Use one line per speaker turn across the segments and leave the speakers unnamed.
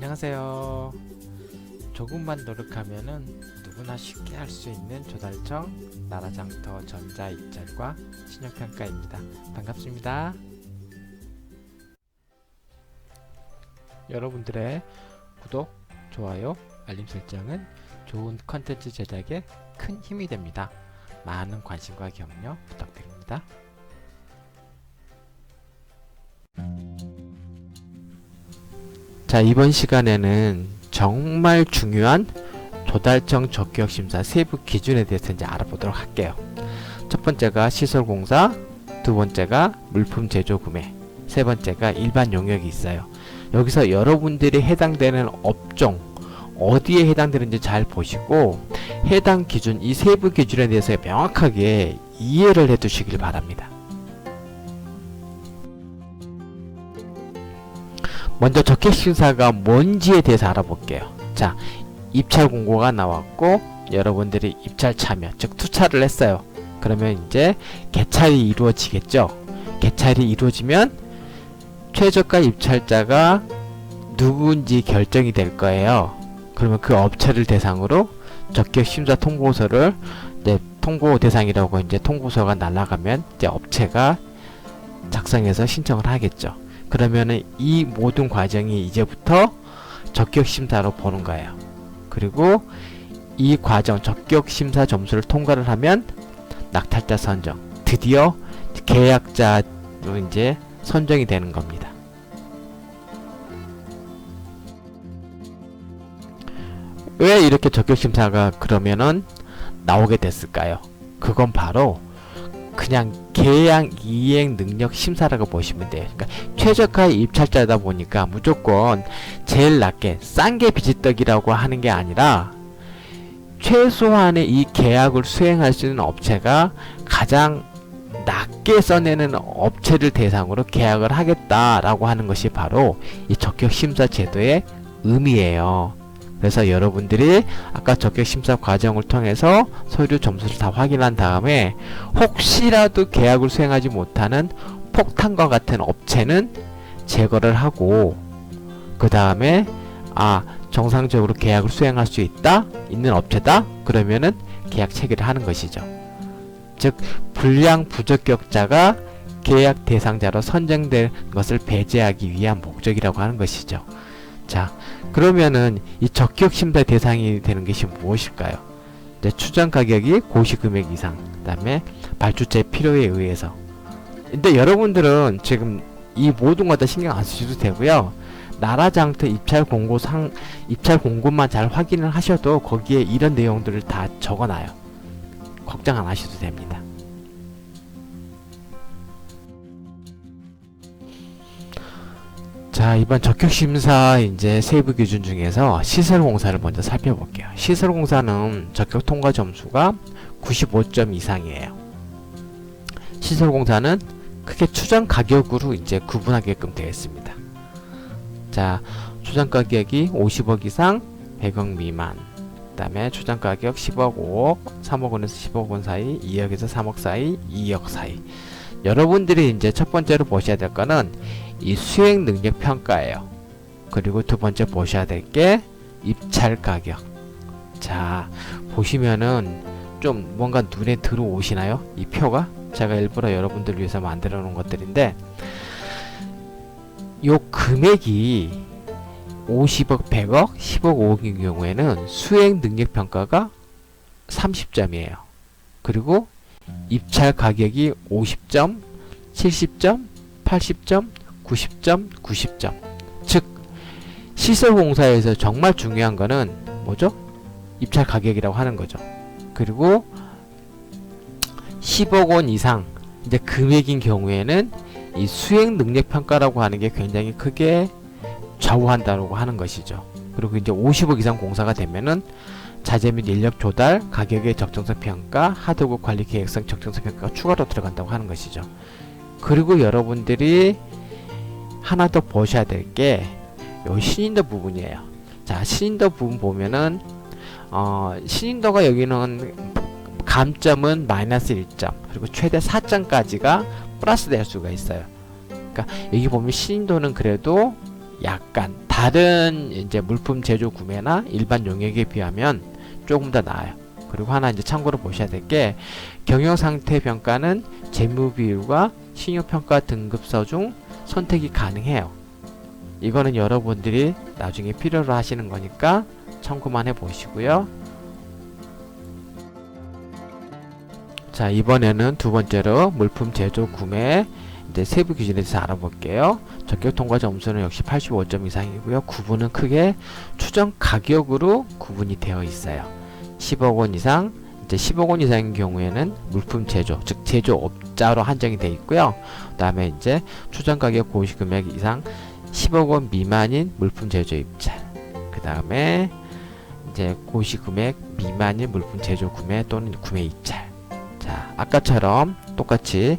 안녕하세요. 조금만 노력하면은 누구나 쉽게 할 수 있는 조달청 나라장터 전자 입찰과 신용평가입니다. 반갑습니다. 여러분들의 구독, 좋아요, 알림 설정은 좋은 컨텐츠 제작에 큰 힘이 됩니다. 많은 관심과 격려 부탁드립니다. 자, 이번 시간에는 정말 중요한 조달청 적격 심사 세부 기준에 대해서 이제 알아보도록 할게요. 첫 번째가 시설 공사, 두 번째가 물품 제조 구매, 세 번째가 일반 용역이 있어요. 여기서 여러분들이 해당되는 업종 어디에 해당되는지 잘 보시고 해당 기준 이 세부 기준에 대해서 명확하게 이해를 해 두시길 바랍니다. 먼저 적격 심사가 뭔지에 대해서 알아볼게요. 자, 입찰 공고가 나왔고 여러분들이 입찰 참여, 즉 투차를 했어요. 그러면 이제 개찰이 이루어지겠죠. 개찰이 이루어지면 최저가 입찰자가 누구인지 결정이 될 거예요. 그러면 그 업체를 대상으로 적격 심사 통보서를 이제 통보 대상이라고 이제 통보서가 날아가면 이제 업체가 작성해서 신청을 하겠죠. 그러면은 이 모든 과정이 이제부터 적격 심사로 보는 거예요. 그리고 이 과정 적격 심사 점수를 통과를 하면 낙찰자 선정 드디어 계약자로 이제 선정이 되는 겁니다. 왜 이렇게 적격 심사가 그러면은 나오게 됐을까요? 그건 바로 그냥 계약 이행 능력 심사라고 보시면 돼요. 그러니까 최저가 입찰자다 보니까 무조건 제일 낮게 싼 게 비지떡이라고 하는 게 아니라 최소한의 이 계약을 수행할 수 있는 업체가 가장 낮게 써내는 업체를 대상으로 계약을 하겠다라고 하는 것이 바로 이 적격 심사 제도의 의미예요. 그래서 여러분들이 아까 적격 심사 과정을 통해서 서류 점수를 다 확인한 다음에 혹시라도 계약을 수행하지 못하는 폭탄과 같은 업체는 제거를 하고 그 다음에 아 정상적으로 계약을 수행할 수 있다 있는 업체다 그러면은 계약 체결을 하는 것이죠. 즉 불량 부적격자가 계약 대상자로 선정될 것을 배제하기 위한 목적이라고 하는 것이죠. 자, 그러면은 이 적격 심사 대상이 되는 것이 무엇일까요? 이제 추정 가격이 고시 금액 이상, 그다음에 발주처의 필요에 의해서. 근데 여러분들은 지금 이 모든 것 다 신경 안 쓰셔도 되고요. 나라 장터 입찰 공고 상 입찰 공고만 잘 확인을 하셔도 거기에 이런 내용들을 다 적어놔요. 걱정 안 하셔도 됩니다. 자 이번 적격심사 이제 세부 기준 중에서 시설공사를 먼저 살펴볼게요. 시설공사는 적격 통과 점수가 95점 이상이에요. 시설공사는 크게 추정 가격으로 이제 구분하게끔 되어 있습니다. 자 추정 가격이 50억 이상 100억 미만 그다음에 추정 가격 10억 5억 3억 원에서 10억 원 사이 2억에서 3억 사이 2억 사이 여러분들이 이제 첫 번째로 보셔야 될 거는 이 수행 능력 평가예요. 그리고 두 번째 보셔야 될 게 입찰 가격. 자, 보시면은 좀 뭔가 눈에 들어오시나요? 이 표가? 제가 일부러 여러분들 위해서 만들어 놓은 것들인데 요 금액이 50억, 100억, 10억, 5억인 경우에는 수행 능력 평가가 30점이에요. 그리고 입찰 가격이 50점, 70점, 80점, 90점, 90점. 즉 시설공사에서 정말 중요한 거는 뭐죠? 입찰 가격이라고 하는 거죠. 그리고 10억 원 이상 이제 금액인 경우에는 이 수행 능력 평가라고 하는 게 굉장히 크게 좌우한다고 하는 것이죠. 그리고 이제 50억 이상 공사가 되면은 자재 및 인력 조달, 가격의 적정성 평가, 하드웨어 관리 계획성 적정성 평가가 추가로 들어간다고 하는 것이죠. 그리고 여러분들이 하나 더 보셔야 될 게 요 신인도 부분이에요. 자, 신인도 부분 보면은 어, 신인도가 여기는 감점은 마이너스 1점 그리고 최대 4점까지가 플러스 될 수가 있어요. 그러니까 여기 보면 신인도는 그래도 약간 다른 이제 물품 제조 구매나 일반 용역에 비하면 조금 더 나아요. 그리고 하나 이제 참고로 보셔야 될 게 경영 상태 평가는 재무 비율과 신용 평가 등급서 중 선택이 가능해요. 이거는 여러분들이 나중에 필요로 하시는 거니까 참고만 해 보시고요. 자, 이번에는 두 번째로 물품 제조 구매 이제 세부 기준에 대해서 알아볼게요. 적격 통과 점수는 역시 85점 이상이고요. 구분은 크게 추정 가격으로 구분이 되어 있어요. 10억 원 이상, 이제 10억 원 이상인 경우에는 물품 제조, 즉 제조업자로 한정이 되어 있고요. 그 다음에 이제 추정 가격 고시 금액 이상 10억 원 미만인 물품 제조 입찰. 그 다음에 이제 고시 금액 미만인 물품 제조 구매 또는 구매 입찰. 자, 아까처럼 똑같이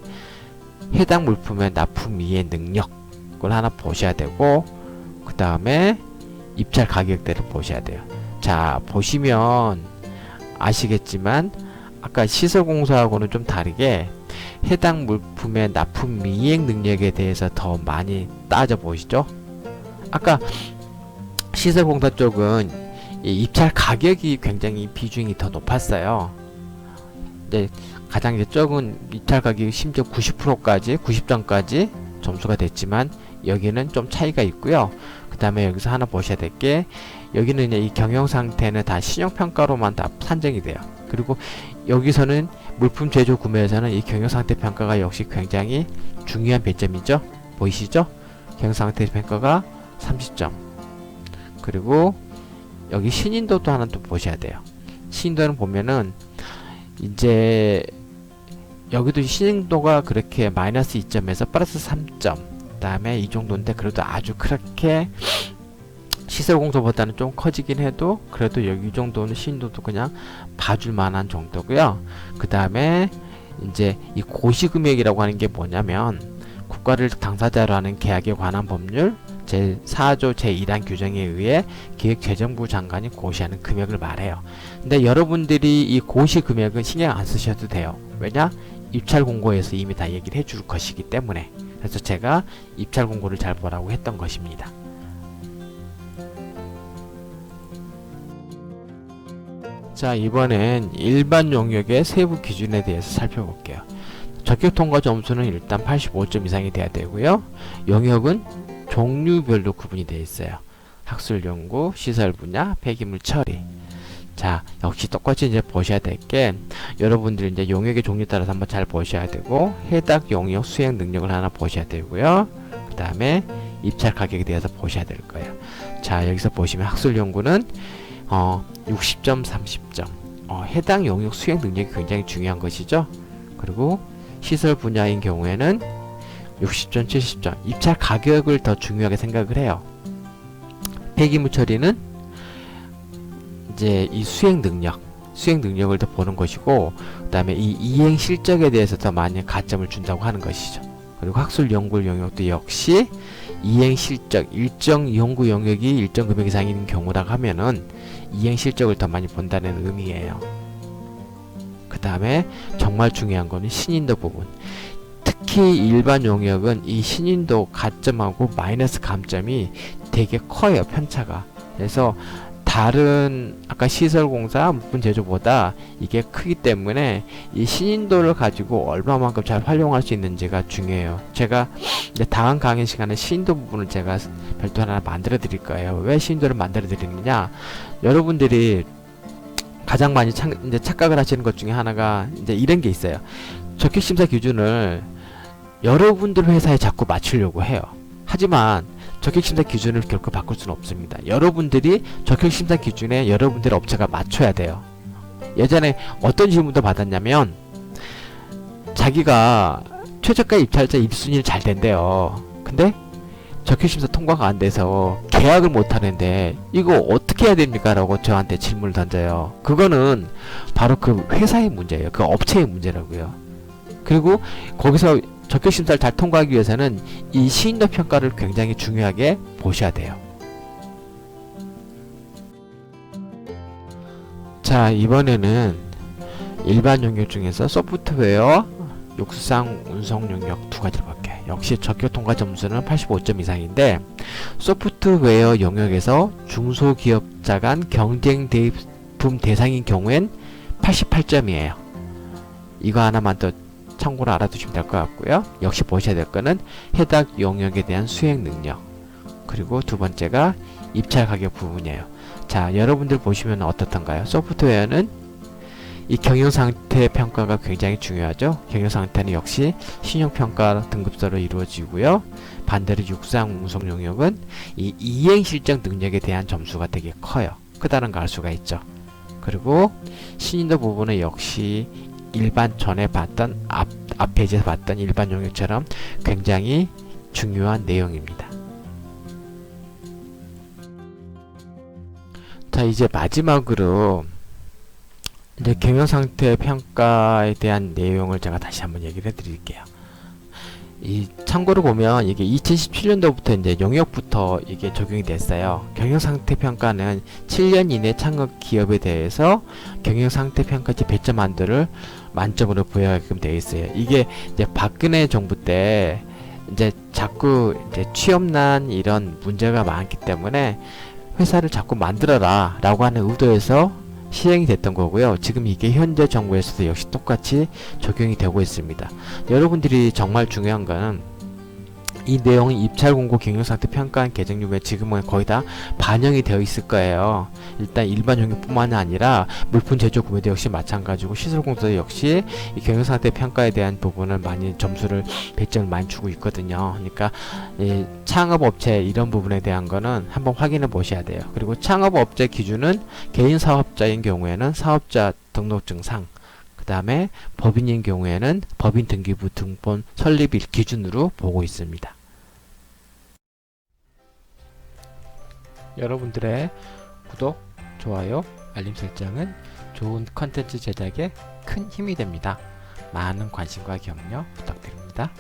해당 물품의 납품 이해 능력을 하나 보셔야 되고 그 다음에 입찰 가격대를 보셔야 돼요. 자 보시면 아시겠지만 아까 시설공사하고는 좀 다르게 해당 물품의 납품 미행 능력에 대해서 더 많이 따져 보시죠. 아까 시설공사 쪽은 이 입찰 가격이 굉장히 비중이 더 높았어요. 이제 가장 이제 적은 입찰 가격이 심지어 90%까지 90점까지 점수가 됐지만 여기는 좀 차이가 있고요. 그 다음에 여기서 하나 보셔야 될 게 여기는 이 경영 상태는 다 신용 평가로만 다 산정이 돼요. 그리고 여기서는 물품 제조 구매에서는 이 경영 상태 평가가 역시 굉장히 중요한 배점이죠. 보이시죠? 경영 상태 평가가 30점. 그리고 여기 신인도도 하나 또 보셔야 돼요. 신인도는 보면은 이제 여기도 신인도가 그렇게 마이너스 2점에서 플러스 3점 그 다음에 이 정도인데 그래도 아주 그렇게 시설 공소보다는 좀 커지긴 해도 그래도 여기 이 정도는 신인도도 그냥 봐줄 만한 정도고요 그 다음에 이제 이 고시금액이라고 하는 게 뭐냐면 국가를 당사자로 하는 계약에 관한 법률 제4조 제1항 규정에 의해 기획재정부 장관이 고시하는 금액을 말해요. 근데 여러분들이 이 고시 금액은 신경 안 쓰셔도 돼요. 왜냐? 입찰 공고에서 이미 다 얘기를 해줄 것이기 때문에. 그래서 제가 입찰 공고를 잘 보라고 했던 것입니다. 자, 이번엔 일반 용역의 세부 기준에 대해서 살펴볼게요. 적격 통과 점수는 일단 85점 이상이 돼야 되고요. 용역은 종류별로 구분이 되어 있어요. 학술 연구, 시설 분야, 폐기물 처리. 자, 역시 똑같이 이제 보셔야 될 게 여러분들이 이제 용역의 종류에 따라서 한번 잘 보셔야 되고 해당 용역 수행 능력을 하나 보셔야 되고요. 그 다음에 입찰 가격에 대해서 보셔야 될 거예요. 자, 여기서 보시면 학술 연구는 어, 60점, 30점. 어, 해당 용역 수행 능력이 굉장히 중요한 것이죠. 그리고 시설 분야인 경우에는 60점, 70점. 입찰 가격을 더 중요하게 생각을 해요. 폐기물 처리는 이제 이 수행 능력, 수행 능력을 더 보는 것이고, 그 다음에 이 이행 실적에 대해서 더 많이 가점을 준다고 하는 것이죠. 그리고 학술 연구 영역도 역시 이행 실적, 일정 연구 영역이 일정 금액 이상인 경우라고 하면은 이행 실적을 더 많이 본다는 의미예요. 그 다음에 정말 중요한 거는 신인도 부분. 특히 일반 용역은 이 신인도 가점하고 마이너스 감점이 되게 커요 편차가 그래서 다른 아까 시설공사 물품 제조보다 이게 크기 때문에 이 신인도를 가지고 얼마만큼 잘 활용할 수 있는지가 중요해요. 제가 다음 강의 시간에 신인도 부분을 제가 별도 하나 만들어 드릴 거예요. 왜 신인도를 만들어 드리느냐? 여러분들이 가장 많이 착, 착각을 하시는 것 중에 하나가 이제 이런 게 있어요. 적격 심사 기준을 여러분들 회사에 자꾸 맞추려고 해요. 하지만 적격심사 기준을 결코 바꿀 수는 없습니다. 여러분들이 적격심사 기준에 여러분들 업체가 맞춰야 돼요. 예전에 어떤 질문도 받았냐면 자기가 최저가 입찰자 1순위를 잘 된대요. 근데 적격심사 통과가 안 돼서 계약을 못 하는데 이거 어떻게 해야 됩니까? 라고 저한테 질문을 던져요. 그거는 바로 그 회사의 문제예요. 그 업체의 문제라고요. 그리고 거기서 적격 심사를 잘 통과하기 위해서는 이 시인도 평가를 굉장히 중요하게 보셔야 돼요. 자, 이번에는 일반 용역 중에서 소프트웨어, 육상 운송 용역 두 가지를 볼게요. 역시 적격 통과 점수는 85점 이상인데 소프트웨어 영역에서 중소기업자 간 경쟁 대품 대상인 경우엔 88점이에요. 이거 하나만 더 참고로 알아두시면 될 것 같고요. 역시 보셔야 될 거는 해당 영역에 대한 수행 능력. 그리고 두 번째가 입찰 가격 부분이에요. 자, 여러분들 보시면 어떻던가요? 소프트웨어는 이 경영 상태 평가가 굉장히 중요하죠. 경영 상태는 역시 신용 평가 등급서로 이루어지고요. 반대로 육상 운송 영역은 이 이행 실적 능력에 대한 점수가 되게 커요. 크다는 걸 알 수가 있죠. 그리고 신인도 부분은 역시 일반 전에 봤던 앞, 앞 페이지에서 봤던 일반 영역처럼 굉장히 중요한 내용입니다. 자, 이제 마지막으로 이제 경영 상태 평가에 대한 내용을 제가 다시 한번 얘기를 해드릴게요. 이 참고로 보면 이게 2017년도부터 이제 영역부터 이게 적용이 됐어요. 경영 상태 평가는 7년 이내 창업 기업에 대해서 경영 상태 평가지 100점 만도를 만점으로 부여하게끔 되어 있어요. 이게 이제 박근혜 정부 때 이제 자꾸 이제 취업난 이런 문제가 많기 때문에 회사를 자꾸 만들어라 라고 하는 의도에서 시행이 됐던 거고요. 지금 이게 현재 정부에서도 역시 똑같이 적용이 되고 있습니다. 여러분들이 정말 중요한 거는 이 내용이 입찰 공고 경영 상태 평가한 계정률에 지금은 거의 다 반영이 되어 있을 거예요. 일단 일반 영역뿐만 아니라 물품 제조 구매도 역시 마찬가지고 시설 공사도 역시 이 경영 상태 평가에 대한 부분을 많이 점수를 100점을 많이 주고 있거든요. 그러니까 이 창업 업체 이런 부분에 대한 거는 한번 확인해 보셔야 돼요. 그리고 창업 업체 기준은 개인 사업자인 경우에는 사업자 등록증상 그 다음에 법인인 경우에는 법인 등기부 등본 설립일 기준으로 보고 있습니다. 여러분들의 구독, 좋아요, 알림 설정은 좋은 컨텐츠 제작에 큰 힘이 됩니다. 많은 관심과 격려 부탁드립니다.